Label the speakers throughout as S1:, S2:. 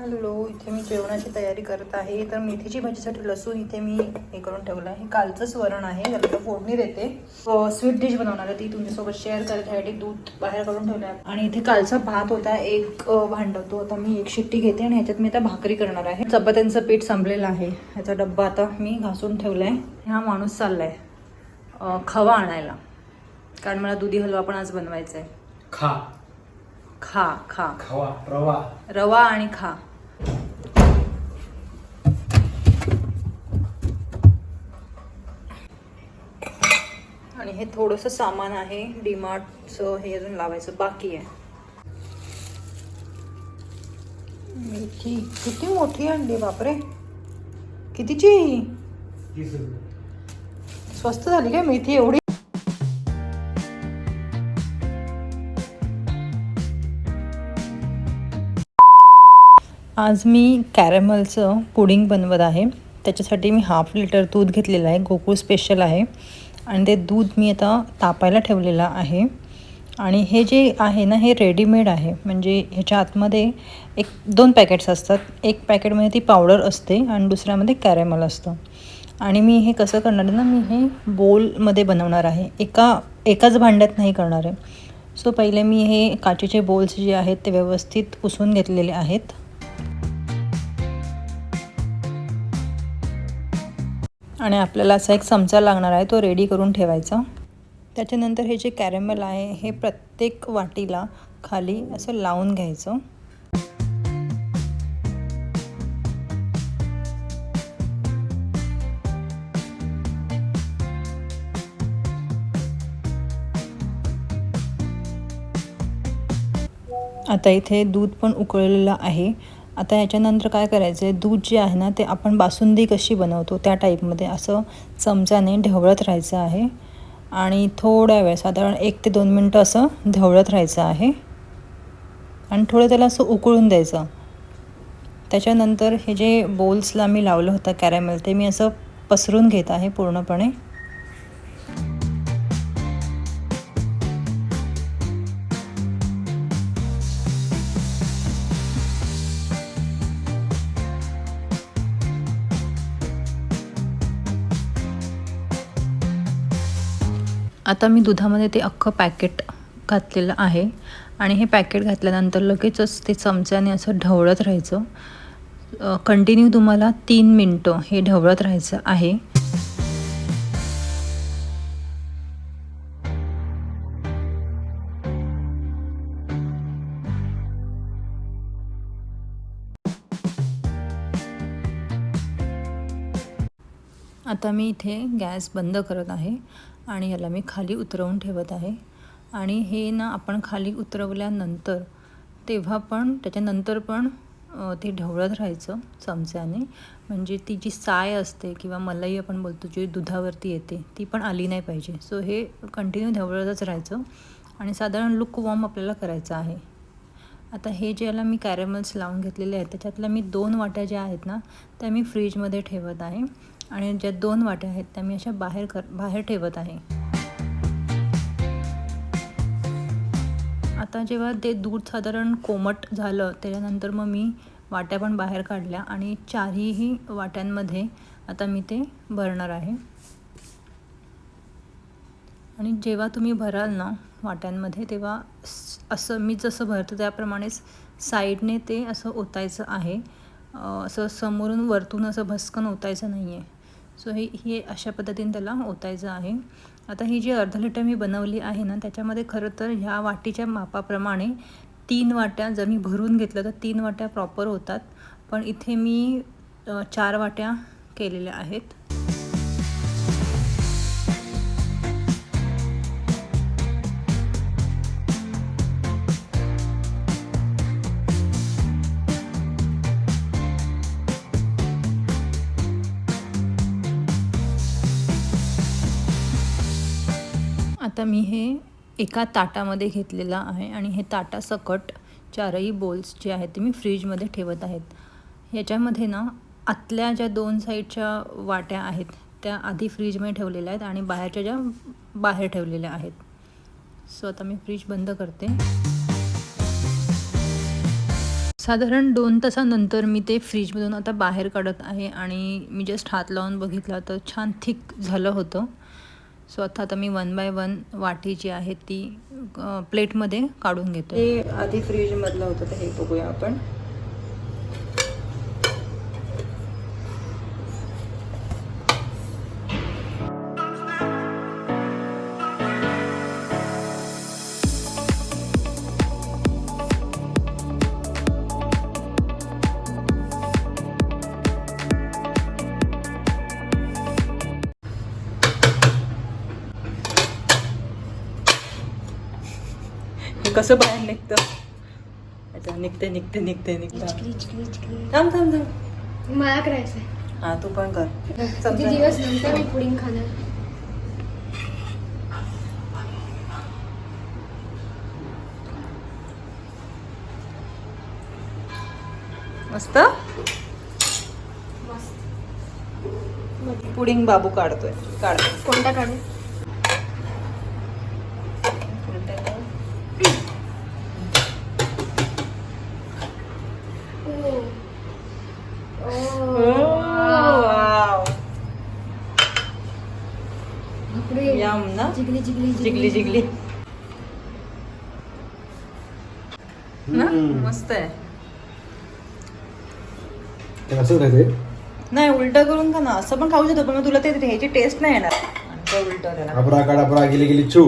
S1: Hello इथे मी जेवणाची तयारी करत आहे. तर मेथीची भाजीसाठी लसूण इथे मी हे करून ठेवलं आहे. कालचंच वरण आहे त्याला फोडणी देते. स्वीट डिश बनवणार आहे ती तुमच्यासोबत शेअर करण्यासाठी दूध बाहेर काढून ठेवलं आहे. आणि इथे कालचा भात होता एक भांडं तो आता मी एक शिट्टी घेते आणि ह्याच्यात मी आता भाकरी करणार आहे. चपात्यांचं पीठ संपलेलं आहे. ह्याचा डब्बा आता मी घासून ठेवला आहे हा माणूस चाललाय अ, खवा आणायला. कारण मला दुधी हलवा पण आज बनवायचा आहे
S2: खा.
S1: खा खा.
S2: खवा रवा.
S1: रवा आणि खा. आणि हे थोडंसं सामान आहे डीमार्टचं हे अजून लावायचं बाकी आहे. मेथी किती मोठी अंडी बापरे. कितीची? स्वस्त झाली काय मेथी एवढी? आज मी कॅरेमलचं पुडिंग बनवत आहे. त्याच्यासाठी मी हाफ लिटर दूध घेतलेलं आहे. गोकुळ स्पेशल आहे. आणि ते दूध मी आता तापायला ठेवलेलं आहे. आणि हे जे आहे ना हे रेडीमेड आहे. म्हणजे ह्याच्या आतमध्ये एक दोन पॅकेट्स असतात. एक पॅकेटमध्ये ती पावडर असते आणि दुसऱ्यामध्ये कॅरेमल असतं. आणि मी हे कसं करणार आहे ना मी हे बोलमध्ये बनवणार आहे. एका एकाच भांड्यात नाही करणार आहे. सो पहिले मी हे काचेचे बोल्स जे आहेत ते व्यवस्थित पुसून घेतलेले आहेत. आणि आपल्याला असा एक चमचा लागणार आहे तो रेडी करून ठेवायचा. त्याच्यानंतर हे जे कॅरेमल आहे हे प्रत्येक वाटीला खाली असं लावून घ्यायचं. आता इथे दूध पण उकळलेलं आहे. आता याच्यानंतर काय करायचं आहे दूध जे आहे ना ते आपण बासुंदी कशी बनवतो त्या टाईपमध्ये असं चमच्याने ढवळत राहायचं आहे. आणि थोड्या वेळ साधारण एक ते दोन मिनटं असं ढवळत राहायचं आहे. आणि थोडं त्याला असं उकळून द्यायचं. त्याच्यानंतर हे जे बोल्सला मी लावलं होतं कॅरेमेल ते मी असं पसरून घेत आहे पूर्णपणे. आता मी दुधामध्ये ते अख्खं पॅकेट घातलेलं आहे. आणि हे पॅकेट घातल्यानंतर लगेचच ते चमच्याने असं ढवळत राहायचं. कंटिन्यू तुम्हाला तीन मिनटं हे ढवळत राहायचं आहे. आता मी इथे गॅस बंद करत आहे. आणि याला मी खाली उतरवून ठेवत आहे. आणि हे ना आपण खाली उतरवल्यानंतर तेव्हा पण त्याच्यानंतर पण ते ढवळत राहायचं चमच्याने. म्हणजे ती जी साय असते किंवा मलाई आपण बोलतो जी दुधावरती येते ती पण आली नाही पाहिजे. सो हे कंटिन्यू ढवळतच राहायचं. आणि साधारण लुक वॉर्म आपल्याला करायचं आहे. आता हे जे याला मी कॅरेमल्स लावून घेतलेले आहेत त्याच्यातल्या मी दोन वाट्या ज्या आहेत ना त्या मी फ्रीजमध्ये ठेवत आहे. आणि ज्या दोन वाट्या आहेत त्या मी अशा बाहेर कर बाहेर ठेवत आहे. आता जेव्हा ते दूध साधारण कोमट झालं त्याच्यानंतर मग मी वाट्या पण बाहेर काढल्या आणि चारही वाट्यांमध्ये आता मी ते भरणार आहे. आणि जेव्हा तुम्ही भराल ना वाट्यांमध्ये तेव्हा असं मी जसं भरतो त्याप्रमाणेच साईडने ते असं ओतायचं आहे. असं समोरून वरतून असं भस्कन ओतायचं नाही आहे सो हे हे अशा पद्धतीने त्याला ओतायचं आहे. आता ही जी अर्धा लिटर मी बनवली आहे ना त्याच्यामध्ये खरं तर ह्या वाटीच्या मापाप्रमाणे तीन वाट्या जर मी भरून घेतलं तर तीन वाट्या प्रॉपर होतात. पण इथे मी चार वाट्या केलेल्या आहेत. आता मी हे एका ताटामध्ये घेतलेलं आहे आणि हे ताटासकट चारही बोल्स जे आहेत ते मी फ्रीजमध्ये ठेवत आहेत. याच्यामध्ये ना आतल्या ज्या दोन साईडच्या वाट्या आहेत त्या आधी फ्रीजमध्ये ठेवलेल्या आहेत आणि बाहेरच्या ज्या बाहेर ठेवलेल्या आहेत. सो आता मी फ्रीज बंद करते. साधारण दोन तासानंतर मी ते फ्रीजमधून आता बाहेर काढत आहे आणि मी जस्ट हात लावून बघितला तर छान थिक झालं होतं. सो आता आता मी वन बाय वन वाटी जी आहे ती प्लेटमध्ये काढून घेतो हे आधी फ्रीजमधलं होतं तर हे बघूया आपण. कसं बाहेर निघतं? अच्छा निघते निघते निघते निघते. थांब थांब थांब.
S3: मला करायचंय.
S1: हां तू पण कर.
S3: किती दिवस नंतर मी पुडिंग खाणार?
S1: मस्त. पुडिंग बाबू काढतोय. काढ.
S3: कोणता काढू बापरे.
S1: यम ना
S3: जिगली जिगली
S1: जिगली जिगली ना?
S2: हम्म.
S1: मस्त आहे. नाही उलटं करून खा ना? असं पण खाऊ शकतो पण तुला ते ह्याची टेस्ट नाही येणार. आणि ते उलटं
S2: अपरा काढ अपरा गेली गेली. चू.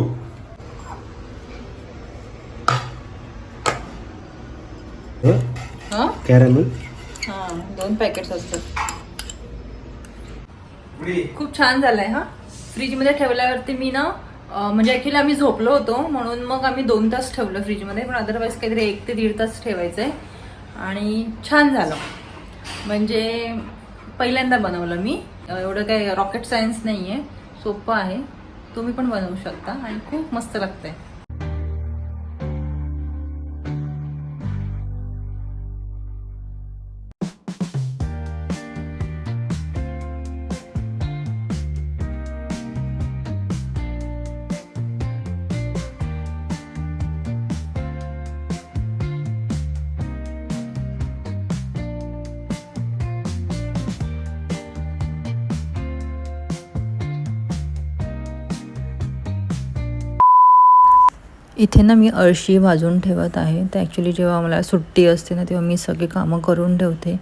S1: हां?
S2: कॅरमल
S1: हां दोन पॅकेट्स असतात. खूप छान झालंय हा? फ्रीजमध्ये ठेवल्यावरती मी ना म्हणजे ॲक्च्युली आम्ही झोपलो होतो म्हणून मग आम्ही दोन तास ठेवलं फ्रीजमध्ये पण अदरवाईज काहीतरी एक ते दीड तास ठेवायचं आहे आणि छान झालं. म्हणजे पहिल्यांदा बनवलं मी. एवढं काही रॉकेट सायन्स नाही आहे सोपं आहे. तुम्ही पण बनवू शकता आणि खूप मस्त लागतं आहे इथे ना मी अळशी भाजून ठेवत आहे. तर ॲक्च्युली जेव्हा मला सुट्टी असते ना तेव्हा मी सगळी कामं करून ठेवते.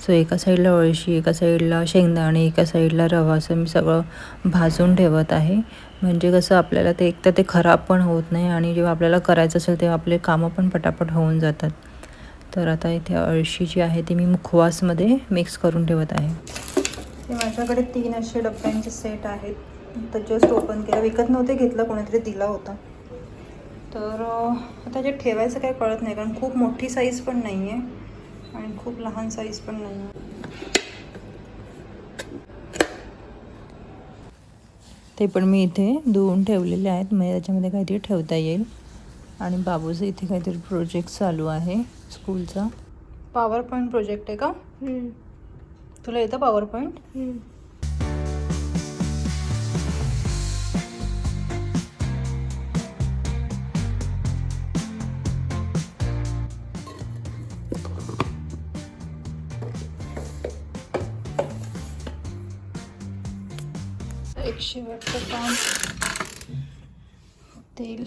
S1: सो एका साईडला अळशी एका साईडला शेंगदाणे एका साईडला रवा असं मी सगळं भाजून ठेवत आहे. म्हणजे कसं आपल्याला ते एकतर ते खराब पण होत नाही आणि जेव्हा आपल्याला करायचं असेल तेव्हा आपले कामं पण पटापट होऊन जातात. तर आता इथे अळशी जी आहे ती मी मुखवासमध्ये मिक्स करून ठेवत आहे. ते माझ्याकडे तीन असे डब्यांचे सेट आहेत. तर जस्ट ओपन केला. विकत नव्हते घेतलं कोणीतरी दिला होता. तर आता जे ठेवायचं काय कळत नाही कारण खूप मोठी साईज पण नाही आहे आणि खूप लहान साईज पण नाही आहे ते पण मी इथे धुवून ठेवलेले आहेत. म्हणजे त्याच्यामध्ये काहीतरी ठेवता येईल. आणि बाबूचं इथे काहीतरी प्रोजेक्ट चालू आहे स्कूलचा पॉवर पॉईंट प्रोजेक्ट आहे का? तुला येतं पॉवर पॉईंट शेवटचं काम. तेल.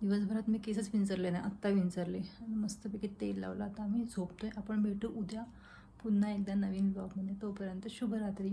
S1: दिवसभरात मी केसच विंचरले नाही आत्ता विंचरले. मस्तपैकी तेल लावलं. आता आम्ही झोपतोय. आपण भेटू उद्या. पुन्हा एकदा नवीन ब्लॉगमध्ये तोपर्यंत शुभरात्री.